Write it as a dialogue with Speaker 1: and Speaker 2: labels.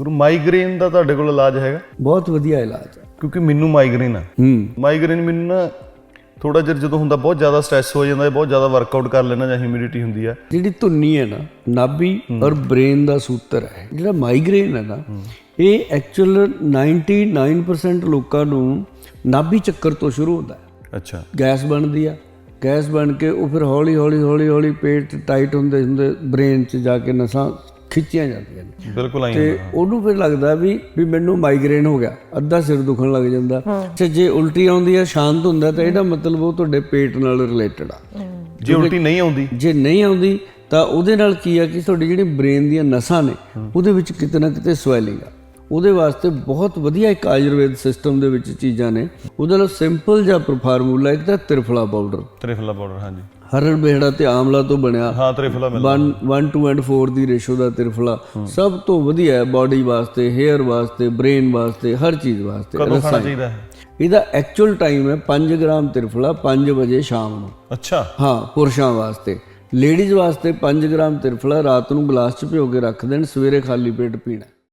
Speaker 1: ਗੁਰੂ migraine ਦਾ ਤੁਹਾਡੇ ਕੋਲ ਇਲਾਜ ਹੈਗਾ?
Speaker 2: ਬਹੁਤ ਵਧੀਆ ਇਲਾਜ ਹੈ।
Speaker 1: ਕਿਉਂਕਿ ਮੈਨੂੰ ਮਾਈਗ੍ਰੇਨ ਆ।
Speaker 2: ਹੂੰ।
Speaker 1: ਮਾਈਗ੍ਰੇਨ ਮੈਨੂੰ ਨਾ ਥੋੜਾ ਜਿਹਾ ਜਦੋਂ ਹੁੰਦਾ ਬਹੁਤ ਜ਼ਿਆਦਾ ਸਟ੍ਰੈਸ ਹੋ ਜਾਂਦਾ ਹੈ ਬਹੁਤ ਜ਼ਿਆਦਾ ਵਰਕਆਊਟ ਕਰ ਲੈਣਾ ਜਾਂ ਹਿਊਮਿਡਿਟੀ ਹੁੰਦੀ ਆ।
Speaker 2: ਜਿਹੜੀ ਧੁੰਨੀ ਹੈ ਨਾ ਨਾਭੀ ਔਰ ਬ੍ਰੇਨ ਦਾ ਸੂਤਰ ਹੈ। ਜਿਹੜਾ ਮਾਈਗ੍ਰੇਨ ਹੈ ਨਾ ਇਹ ਐਕਚੁਅਲ 99% ਲੋਕਾਂ ਨੂੰ ਨਾਭੀ ਚੱਕਰ ਤੋਂ ਸ਼ੁਰੂ ਹੁੰਦਾ ਹੈ।
Speaker 1: ਅੱਛਾ।
Speaker 2: ਗੈਸ ਬਣਦੀ ਆ। ਗੈਸ ਬਣ ਕੇ ਉਹ ਫਿਰ ਹੌਲੀ ਹੌਲੀ ਹੌਲੀ ਹੌਲੀ ਪੇਟ ਟਾਈਟ ਹੁੰਦੇ ਹੁੰਦੇ ਬ੍ਰੇਨ 'ਚ ਜਾ ਕੇ ਨਸਾਂ ਖਿੱਚੀਆਂ ਜਾਂਦੀਆਂ ਨੇ।
Speaker 1: ਬਿਲਕੁਲ ਆਈ
Speaker 2: ਤੇ ਉਹਨੂੰ ਫਿਰ ਲੱਗਦਾ ਵੀ ਵੀ ਮੈਨੂੰ ਮਾਈਗ੍ਰੇਨ ਹੋ ਗਿਆ ਅੱਧਾ ਸਿਰ ਦੁਖਣ ਲੱਗ ਜਾਂਦਾ। ਤੇ ਜੇ ਉਲਟੀ ਆਉਂਦੀ ਆ ਸ਼ਾਂਤ ਹੁੰਦਾ ਤਾਂ ਇਹਦਾ ਮਤਲਬ ਉਹ ਤੁਹਾਡੇ ਪੇਟ ਨਾਲ ਰਿਲੇਟਡ ਆ।
Speaker 1: ਜੇ ਉਲਟੀ ਨਹੀਂ ਆਉਂਦੀ?
Speaker 2: ਜੇ ਨਹੀਂ ਆਉਂਦੀ ਤਾਂ ਉਹਦੇ ਨਾਲ ਕੀ ਆ ਕਿ ਤੁਹਾਡੀ ਜਿਹੜੀ ਬ੍ਰੇਨ ਦੀਆਂ ਨਸਾਂ ਨੇ ਉਹਦੇ ਵਿੱਚ ਕਿਤੇ ਨਾ ਕਿਤੇ ਸਵੈਲਿੰਗ ਆ। ਉਹਦੇ ਵਾਸਤੇ ਬਹੁਤ ਵਧੀਆ ਇੱਕ ਆਯੁਰਵੇਦ ਸਿਸਟਮ ਦੇ ਵਿੱਚ ਚੀਜ਼ਾਂ ਨੇ। ਉਹਦੇ ਲਈ ਸਿੰਪਲ ਜਿਹਾ ਫਾਰਮੂਲਾ ਇੱਕ ਤਾਂ ਤ੍ਰਿਫਲਾ ਪਾਊਡਰ
Speaker 1: ਤ੍ਰਿਫਲਾ ਪਾਊਡਰ ਹਾਂਜੀ।
Speaker 2: ਹਰੜ ਬੇਹੜਾ ਤੇ ਆਮਲਾ ਤੋਂ ਬਣਿਆ।
Speaker 1: ਹਾਂ ਤ੍ਰਿਫਲਾ ਮਿਲ
Speaker 2: 1 1 2 ਐਂਡ 4 ਦੀ ਰੇਸ਼ੋ ਦਾ ਤ੍ਰਿਫਲਾ। ਸਭ ਤੋਂ ਵਧੀਆ ਹੈ ਬਾਡੀ ਵਾਸਤੇ ਹੇਅਰ ਵਾਸਤੇ ਬ੍ਰੇਨ ਵਾਸਤੇ ਹਰ ਚੀਜ਼ ਵਾਸਤੇ
Speaker 1: ਕਦੋਂ ਖਾਣਾ ਚਾਹੀਦਾ ਹੈ?
Speaker 2: ਇਹਦਾ ਐਕਚੁਅਲ ਟਾਈਮ ਹੈ 5 ਗ੍ਰਾਮ ਤ੍ਰਿਫਲਾ 5 ਵਜੇ ਸ਼ਾਮ ਨੂੰ।
Speaker 1: ਅੱਛਾ।
Speaker 2: ਹਾਂ ਪੁਰਸ਼ਾਂ ਵਾਸਤੇ। ਲੇਡੀਜ਼ ਵਾਸਤੇ 5 ਗ੍ਰਾਮ ਤ੍ਰਿਫਲਾ ਰਾਤ ਨੂੰ ਗਲਾਸ 'ਚ ਭਿਓ ਕੇ ਰੱਖ ਦੇਣ ਸਵੇਰੇ ਖਾਲੀ ਪੇਟ ਪੀਣਾ।